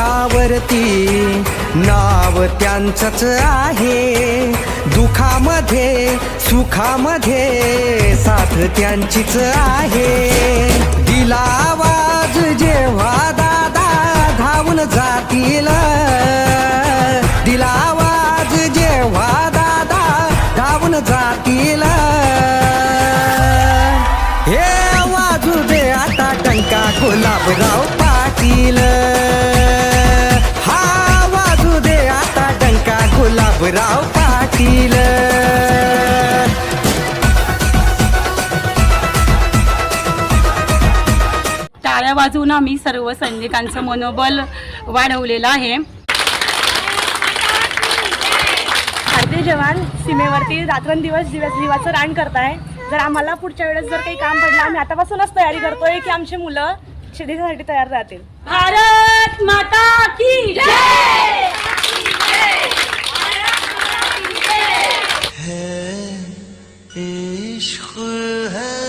दुःखावरती नाव त्यांचंच आहे. दुखामध्ये सुखामध्ये साथ त्यांचीच आहे. दिला आवाज जेव्हा दादा धावून जातील. दिला आवाज जेव्हा दादा धावून जातील. हे वाजू दे आता टंका गुलाबराव पाटील. टाळ्या वाजवून आम्ही सर्व सैनिकांचं मनोबल वाढवलेलं आहे. भारतीय जवान सीमेवरती रात्रंदिवस दिवस जीवाचं रान करताय. जर आम्हाला पुढच्या वेळेस जर काही काम पडलं आम्ही आतापासूनच तयारी करतोय की आमची मुलं शिडीसाठी तयार राहतील. भारत माता की जय! इश्क है।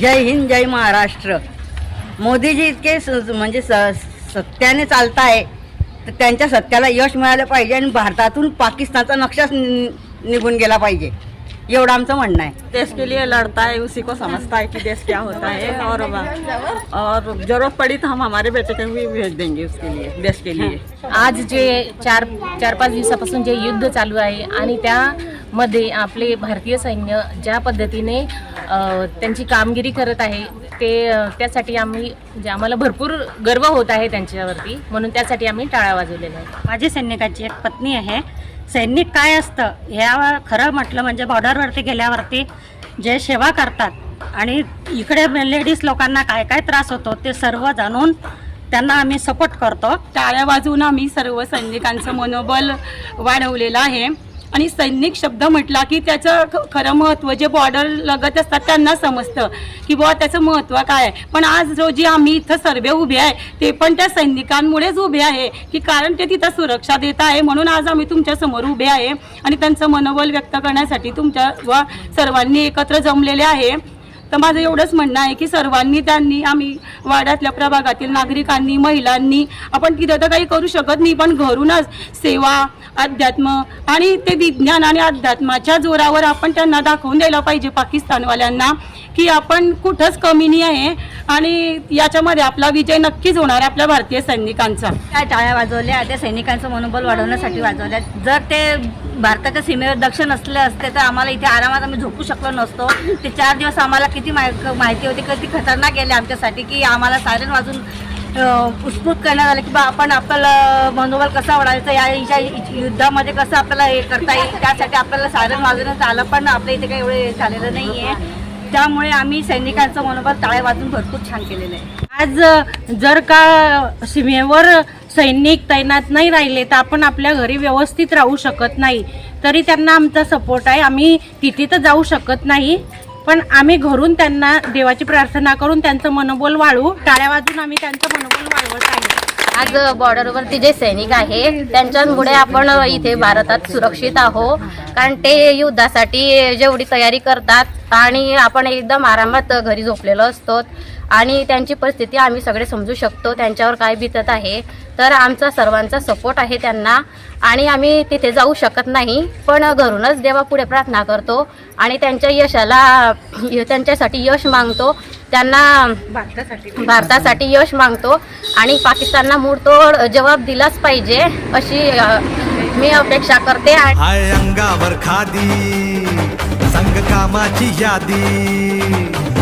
जय हिंद जय महाराष्ट्र. मोदीजी इतके स- म्हणजे स- सत्याने चालताय तर त्यांच्या सत्याला यश मिळालं पाहिजे आणि भारतातून पाकिस्तानचा नक्षाच नि- निघून गेला पाहिजे. एवढं आमचं म्हणणं आहे. देश के लिए लड़ता है उसी को समझता है कि देश क्या होता है और और जरूरत पड़ी तो हम हमारे बेटे को भी भेज देंगे उसके लिए देश के लिए। आज जे चार चार पाच दिवसापासून जे युद्ध चालू आहे आणि त्यामध्ये आपले भारतीय सैन्य ज्या पद्धतीने त्यांची कामगिरी करत आहे ते त्यासाठी आम्ही म्हणजे आम्हाला भरपूर गर्व होत आहे त्यांच्यावरती. म्हणून त्यासाठी आम्ही टाळ्या वाजवलेल्या आहेत. माझी सैनिकाची एक पत्नी आहे. सैनिक काय असतं ह्या खरं म्हटलं म्हणजे बॉर्डरवरती गेल्यावरती जे सेवा करतात आणि इकडे लेडीज लोकांना काय काय त्रास होतो ते सर्व जाणून त्यांना आम्ही सपोर्ट करतो. टाळ्या वाजवून आम्ही सर्व सैनिकांचं मनोबल वाढवलेलं आहे. आणि सैनिक शब्द म्हटला की त्याचं ख- खरं महत्त्व जे बॉर्डर लगत असतात त्यांना समजतं. की बुवा त्याचं महत्त्व काय आहे? पण आज रोजी आम्ही इथं सर्वे उभे आहे ते पण त्या सैनिकांमुळेच उभे आहे. की कारण ते तिथं सुरक्षा देत आहे. म्हणून आज आम्ही तुमच्यासमोर उभे आहे. आणि त्यांचं मनोबल व्यक्त करण्यासाठी तुमच्या व सर्वांनी एकत्र जमलेले आहे. तर माझं एवढंच म्हणणं आहे की सर्वांनी त्यांनी आम्ही वाड्यातल्या प्रभागातील नागरिकांनी महिलांनी आपण तिथं तर काही करू शकत नाही पण घरूनच सेवा अध्यात्म आणि ते विज्ञान आणि अध्यात्माच्या जोरावर आपण त्यांना दाखवून द्यायला पाहिजे पाकिस्तानवाल्यांना की आपण कुठंच कमी नाही आहे आणि याच्यामध्ये आपला विजय नक्कीच होणार आहे आपल्या भारतीय सैनिकांचा. काय टाळ्या वाजवल्या त्या सैनिकांचं मनोबल वाढवण्यासाठी वाजवल्या. जर ते भारताच्या सीमेवर दक्ष नसले असते तर आम्हाला इथे आरामात आम्ही झोपू शकलो नसतो. ते चार दिवस आम्हाला किती माहिती होती किती खतरनाक गेले आमच्यासाठी की आम्हाला सायरन वाजून उत्स्फूत करण्यात आलं की बा आपण आपलं मनोबल कसा वाढवायचा या युद्धामध्ये कसं आपल्याला हे करता येईल त्यासाठी आपल्याला सायरन वाजवण्यात आलं पण आपल्या इथे काही एवढे झालेलं नाही आहे त्यामुळे आम्ही सैनिकांचं मनोबल टाळे वाजून भरपूर छान केलेलं आहे. आज जर का सीमेवर सैनिक तैनात नाही राहिले तर आपण आपल्या घरी व्यवस्थित राहू शकत नाही. तरी त्यांना आमचा सपोर्ट आहे. आम्ही तिथे तर जाऊ शकत नाही. पण आम्ही घरून त्यांना देवाची प्रार्थना करून त्यांचं मनोबल वाढवू. टाळ्या वाजून आम्ही त्यांचं मनोबल वाढवत आहे. आज बॉर्डरवरती जे सैनिक आहे त्यांच्यामुळे आपण इथे भारतात सुरक्षित आहो कारण ते युद्धासाठी जेवढी तयारी करतात आणि आपण एकदम आरामात घरी झोपलेलो असतो. आणि त्यांची परिस्थिती आम्ही सगळे समजू शकतो. त्यांच्यावर काय बितत आहे तर आमचा सर्वांचा सपोर्ट आहे त्यांना. आणि आम्ही तिथे जाऊ शकत नाही पण घरूनच देवापुढे प्रार्थना करतो आणि त्यांच्या यशाला त्यांच्यासाठी यश मागतो. त्यांना भारतासाठी यश मागतो. आणि पाकिस्तानला मूडतोड जबाब दिलाच पाहिजे अशी मी अपेक्षा करते. अंगावर खादी संघ कामाची यादी.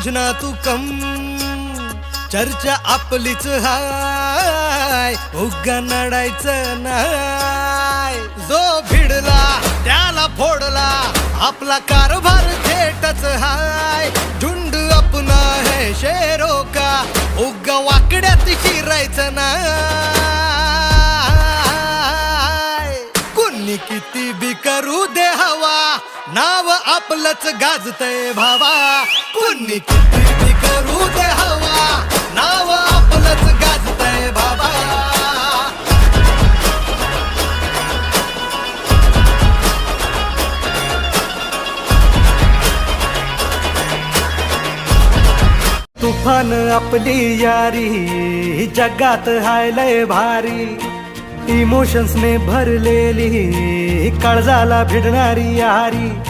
समजना तू कम. चर्चा आपलीच हाय. उगा नडायचं नाय. जो भिडला त्याला फोडला. आपला कारभार थेटच हाय. झुंड आपण हे शेरो का. उगा वाकड्यात शिरायचं नाय. आपलंच गाजतय भावा. कुणी किती करू दे हवा. नाव आपलंच गाजतय भावा. तुफान आपली यारी जगात हायलय भारी. इमोशन्सने भरलेली काळजाला भिडणारी यारी.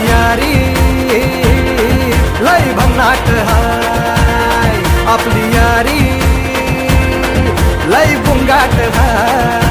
लय पुंगाट भा